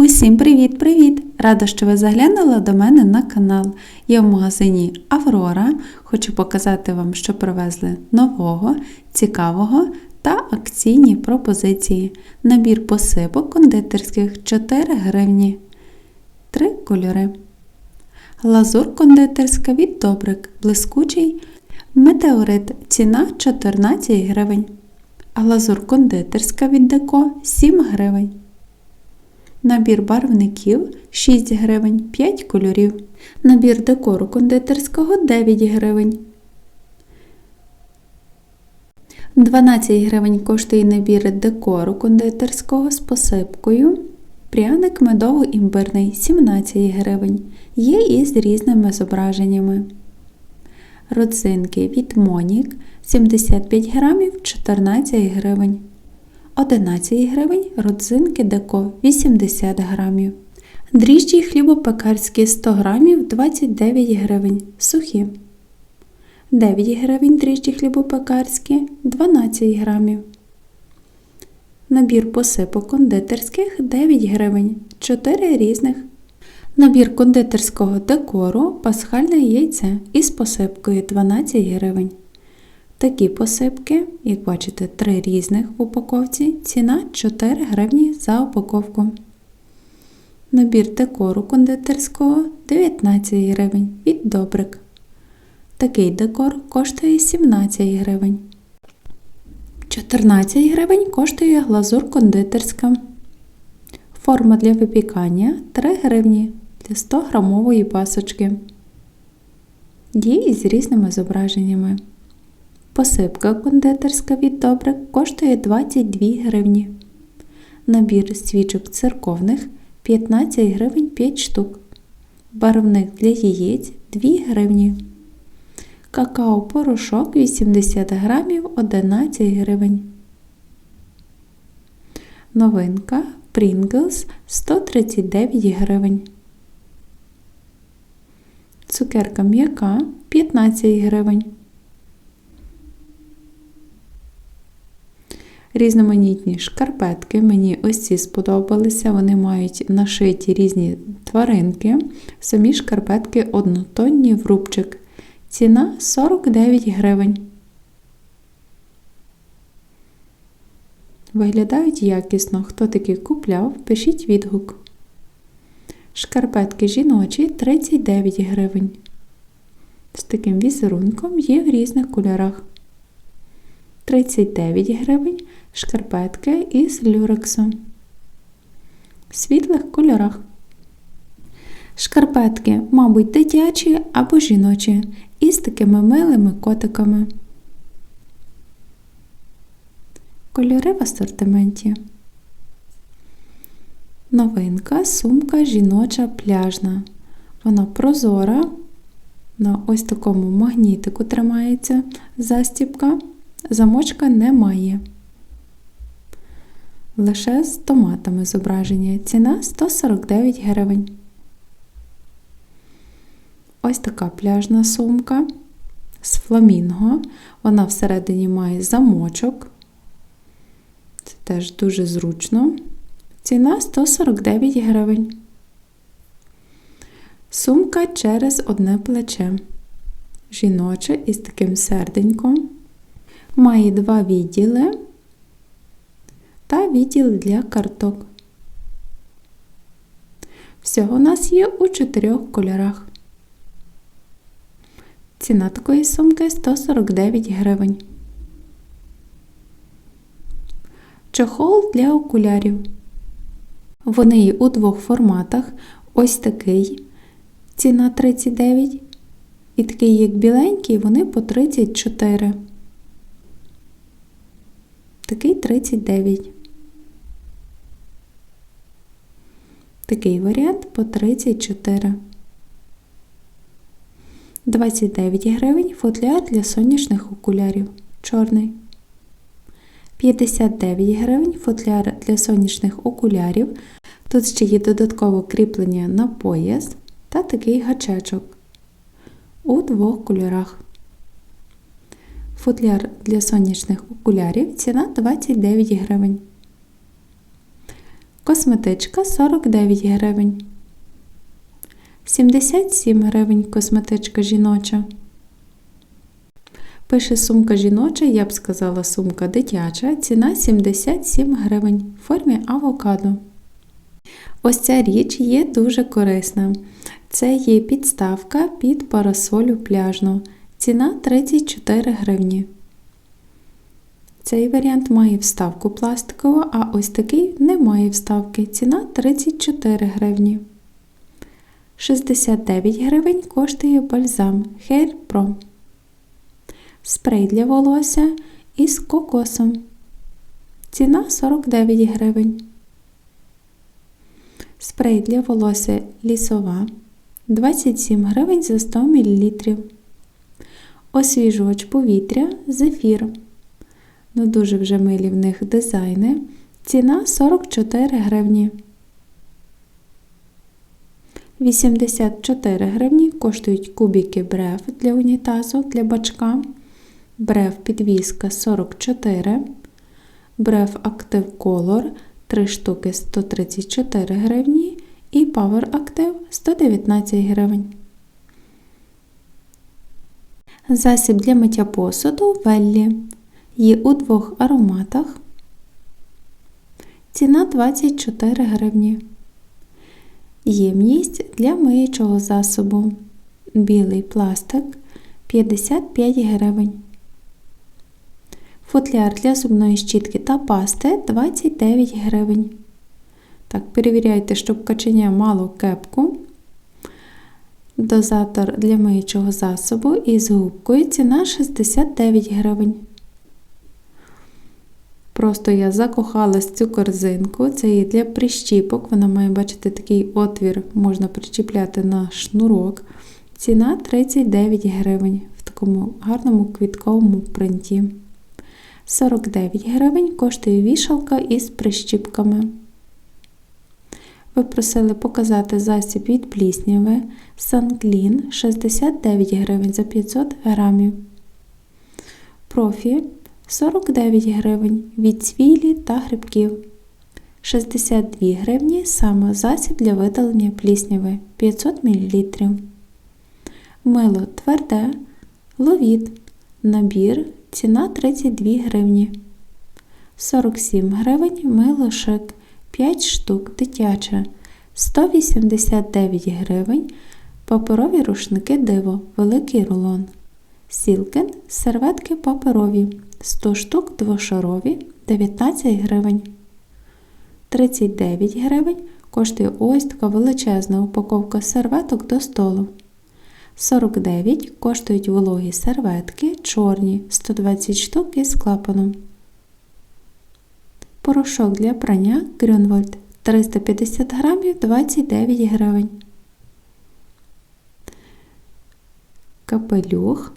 Усім привіт-привіт! Рада, що ви заглянули до мене на канал. Я в магазині Аврора. Хочу показати вам, що привезли нового, цікавого та акційні пропозиції. Набір посипок кондитерських 4 гривні. Три кольори. Глазур кондитерська від Добрик, блискучий. Метеорит ціна 14 гривень. Глазур кондитерська від Деко 7 гривень. Набір барвників 6 гривень, 5 кольорів. Набір декору кондитерського 9 гривень. 12 гривень коштує набір декору кондитерського з посипкою. Пряник медово-імбирний 17 гривень. Є і з різними зображеннями. Родзинки від Монік 75 грамів 14 гривень. 11 гривень родзинки деко 80 грамів. Дріжджі хлібопекарські 100 грамів 29 гривень. Сухі. 9 гривень дріжджі хлібопекарські 12 грамів. Набір посипок кондитерських 9 гривень. 4 різних. Набір кондитерського декору пасхальне яйце із посипкою 12 гривень. Такі посипки, як бачите, три різних в упаковці, ціна 4 гривні за упаковку. Набір декору кондитерського 19 гривень від Добрик. Такий декор коштує 17 гривень. 14 гривень коштує глазур кондитерська. Форма для випікання 3 гривні для 100 грамової пасочки. Є із різними зображеннями. Посипка кондитерська від Добрик коштує 22 гривні. Набір свічок церковних 15 гривень 5 штук. Барвник для яєць 2 гривні. Какао-порошок 80 грамів 11 гривень. Новинка Pringles 139 гривень. Цукерка м'яка 15 гривень. Різноманітні шкарпетки. Мені ось ці сподобалися. Вони мають нашиті різні тваринки. Самі шкарпетки однотонні в рубчик. Ціна 49 гривень. Виглядають якісно. Хто таки купляв, пишіть відгук. Шкарпетки жіночі 39 гривень. З таким візерунком є в різних кольорах. 39 гривень шкарпетки із люрексу. В світлих кольорах. Шкарпетки, мабуть, дитячі або жіночі, із такими милими котиками. Кольори в асортименті. Новинка сумка жіноча пляжна. Вона прозора. На ось такому магнітику тримається застіпка. Замочка немає. Лише з томатами зображення. Ціна 149 гривень. Ось така пляжна сумка з фламінго. Вона всередині має замочок. Це теж дуже зручно. Ціна 149 гривень. Сумка через одне плече. Жіноча із таким серденьком. Має два відділи відділ для карток. Всього у нас є у чотирьох кольорах. Ціна такої сумки 149 гривень. Чохол для окулярів. Вони є у двох форматах. Ось такий. Ціна 39. І такий, як біленький, вони по 34. Такий 39. Такий варіант по 34. 29 гривень футляр для сонячних окулярів. Чорний. 59 гривень футляр для сонячних окулярів. Тут ще є додаткове кріплення на пояс та такий гачечок у двох кольорах. Футляр для сонячних окулярів ціна 29 гривень. Косметичка 49 гривень. 77 гривень косметичка жіноча. Пише сумка жіноча, я б сказала сумка дитяча. Ціна 77 гривень в формі авокадо. Ось ця річ є дуже корисна. Це є підставка під парасолю пляжну. Ціна 34 гривні. Цей варіант має вставку пластикову, а ось такий не має вставки. Ціна 34 гривні. 69 гривень коштує бальзам Hair Pro. Спрей для волосся із кокосом. Ціна 49 гривень. Спрей для волосся лісова 27 гривень за 100 мл. Освіжувач повітря зефір. Ну, дуже вже милі в них дизайни. Ціна 44 гривні. 84 гривні коштують кубики брев для унітазу для бачка. Брев підвіска 44. Брев Active Color 3 штуки 134 гривні. І Power Active 119 гривень. Засіб для миття посуду Веллі. Є у двох ароматах. Ціна 24 гривні. Ємність для миючого засобу. Білий пластик 55 гривень. Футляр для зубної щітки та пасти 29 гривень. Так, перевіряйте, щоб каченя мало кепку. Дозатор для миючого засобу із губкою ціна 69 гривень. Просто я закохалась цю корзинку. Це є для прищіпок. Вона має бачити такий отвір, можна причіпляти на шнурок. Ціна 39 гривень в такому гарному квітковому принті. 49 гривень коштує вішалка із прищіпками. Ви просили показати засіб від плісняви Санклін 69 гривень за 500 грамів. Профі 49 гривень від цвілі та грибків. 62 гривні саме засіб для видалення плісняви 500 мл. Мило тверде, ловіт. Набір ціна 32 гривні. 47 гривень мило шик 5 штук дитяче. 189 гривень. Паперові рушники диво, великий рулон. Сілкен, серветки паперові. 100 штук двошарові 19 гривень. 39 гривень коштує ось така величезна упаковка серветок до столу. 49 коштують вологі серветки чорні 120 штук із клапаном. Порошок для прання Грюнвольд 350 грамів 29 гривень. Капелюх.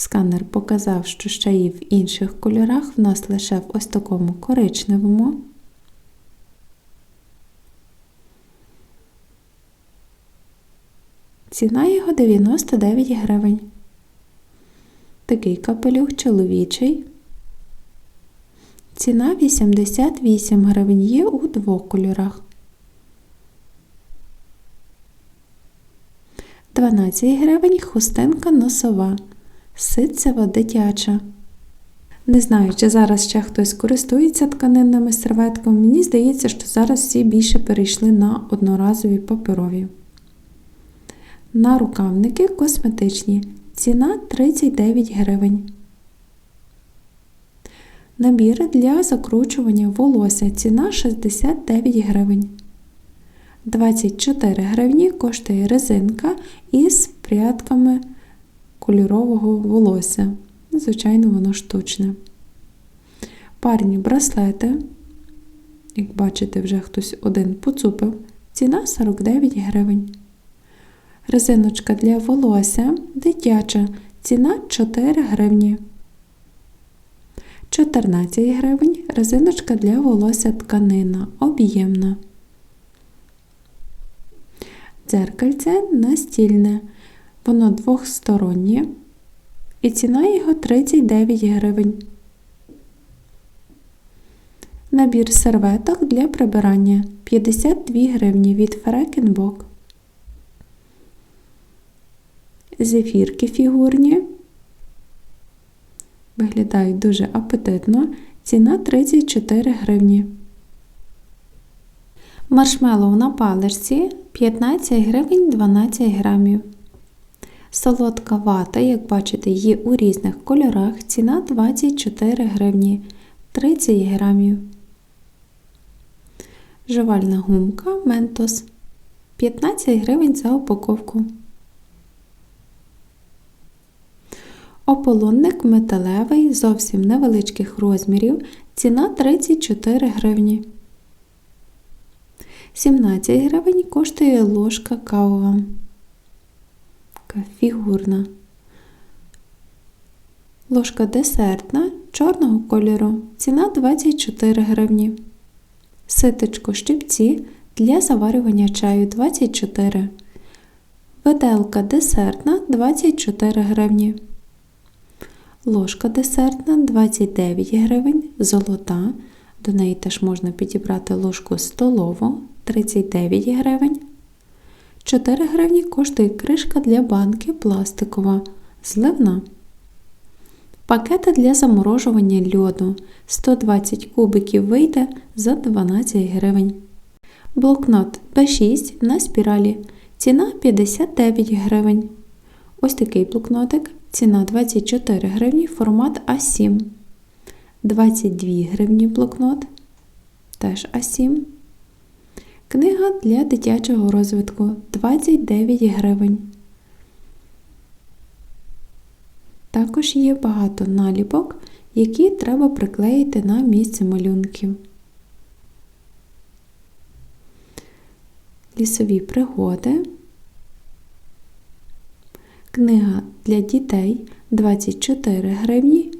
Сканер показав, що ще є в інших кольорах, в нас лише в ось такому коричневому. Ціна його 99 гривень. Такий капелюх чоловічий. Ціна 88 гривень є у двох кольорах. 12 гривень хустинка носова. Ситцева дитяча. Не знаю, чи зараз ще хтось користується тканинними серветками. Мені здається, що зараз всі більше перейшли на одноразові паперові. На рукавники косметичні. Ціна 39 гривень. Набір для закручування волосся. Ціна 69 гривень. 24 гривні коштує резинка із прядками кольорового волосся. Звичайно, воно штучне. Парні браслети. Як бачите, вже хтось один поцупив. Ціна 49 гривень. Резиночка для волосся дитяча. Ціна 4 гривні. 14 гривень. Резиночка для волосся тканина. Об'ємна. Дзеркальце настільне. Воно двохстороннє. І ціна його 39 гривень. Набір серветок для прибирання 52 гривні від Фрекенбок. Зефірки фігурні. Виглядають дуже апетитно. Ціна 34 гривні. Маршмеллоу на паличці 15 гривень 12 грамів. Солодка вата, як бачите, є у різних кольорах. Ціна 24 гривні 30 грамів. Жувальна гумка Ментос 15 гривень за упаковку. Ополонник металевий зовсім невеличких розмірів. Ціна 34 гривні. 17 гривень коштує ложка кавова. Така фігурна. Ложка десертна чорного кольору. Ціна 24 гривні. Ситочко щипці для заварювання чаю 24. Виделка десертна 24 гривні. Ложка десертна 29 гривень, золота. До неї теж можна підібрати ложку столову 39 гривень. 4 гривні коштує кришка для банки пластикова, зливна. Пакети для заморожування льоду 120 кубиків вийде за 12 гривень. Блокнот B6 на спіралі. Ціна 59 гривень. Ось такий блокнотик. Ціна 24 гривні, формат А7. 22 гривні блокнот. Теж А7. Книга для дитячого розвитку 29 гривень. Також є багато наліпок, які треба приклеїти на місце малюнків. Лісові пригоди. Книга для дітей 24 гривні.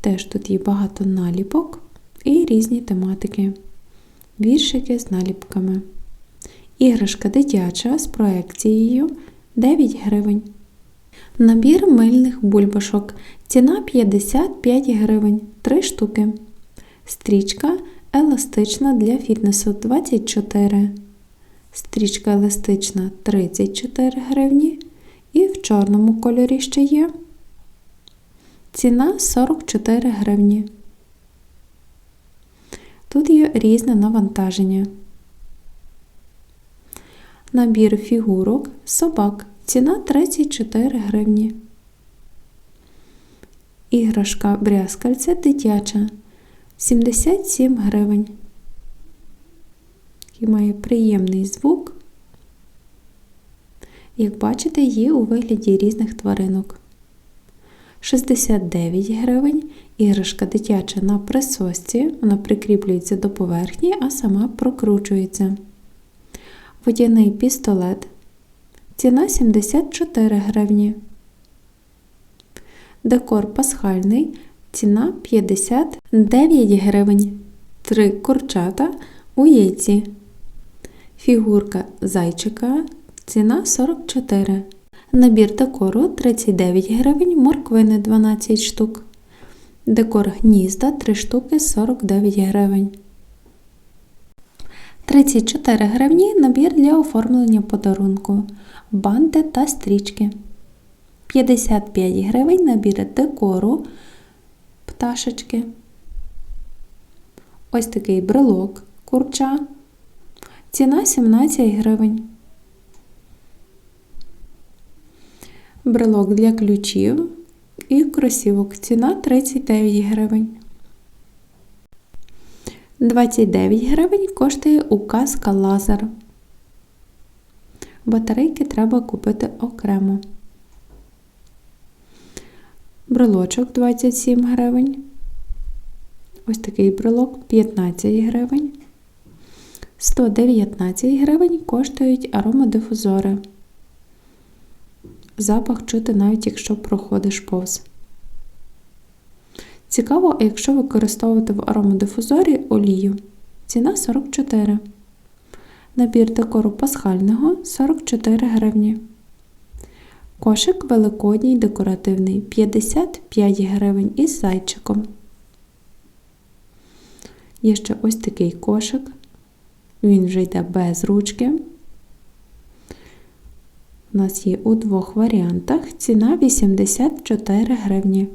Теж тут є багато наліпок і різні тематики. Віршики з наліпками. Іграшка дитяча з проекцією 9 гривень. Набір мильних бульбашок. Ціна 55 гривень 3 штуки. Стрічка еластична для фітнесу 24. Стрічка еластична 34 гривні. І в чорному кольорі ще є. Ціна 44 гривні. Тут є різне навантаження. Набір фігурок собак. Ціна 34 гривні. Іграшка брязкальце дитяча 77 гривень. Такий має приємний звук. Як бачите, є у вигляді різних тваринок. 69 гривень. Іграшка дитяча на присосці, вона прикріплюється до поверхні, а сама прокручується. Водяний пістолет. Ціна 74 гривні. Декор пасхальний. Ціна 59 гривень. Три курчата у яйці. Фігурка зайчика. Ціна 44 Набір декору 39 гривень, морквини 12 штук. Декор гнізда 3 штуки 49 гривень. 34 гривні набір для оформлення подарунку. Банти та стрічки. 55 гривень набір декору. Пташечки. Ось такий брелок курча. Ціна 17 гривень. Брелок для ключів і кросівок. Ціна 39 гривень. 29 гривень коштує указка лазер. Батарейки треба купити окремо. Брелочок 27 гривень. Ось такий брелок 15 гривень. 119 гривень коштують аромадифузори. Запах чути навіть якщо проходиш повз. Цікаво, якщо використовувати в аромадифузорі олію. Ціна 44. Набір декору пасхального 44 гривні. Кошик великодній декоративний 55 гривень із зайчиком. Є ще ось такий кошик. Він вже йде без ручки. У нас є у двох варіантах. Ціна 84 гривні.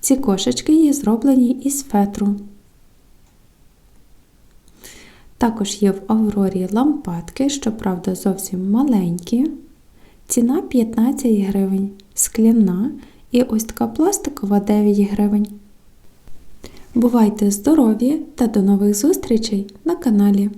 Ці кошечки є зроблені із фетру. Також є в Аврорі лампадки, щоправда, зовсім маленькі. Ціна 15 гривень, скляна і ось така пластикова 9 гривень. Бувайте здорові та до нових зустрічей на каналі!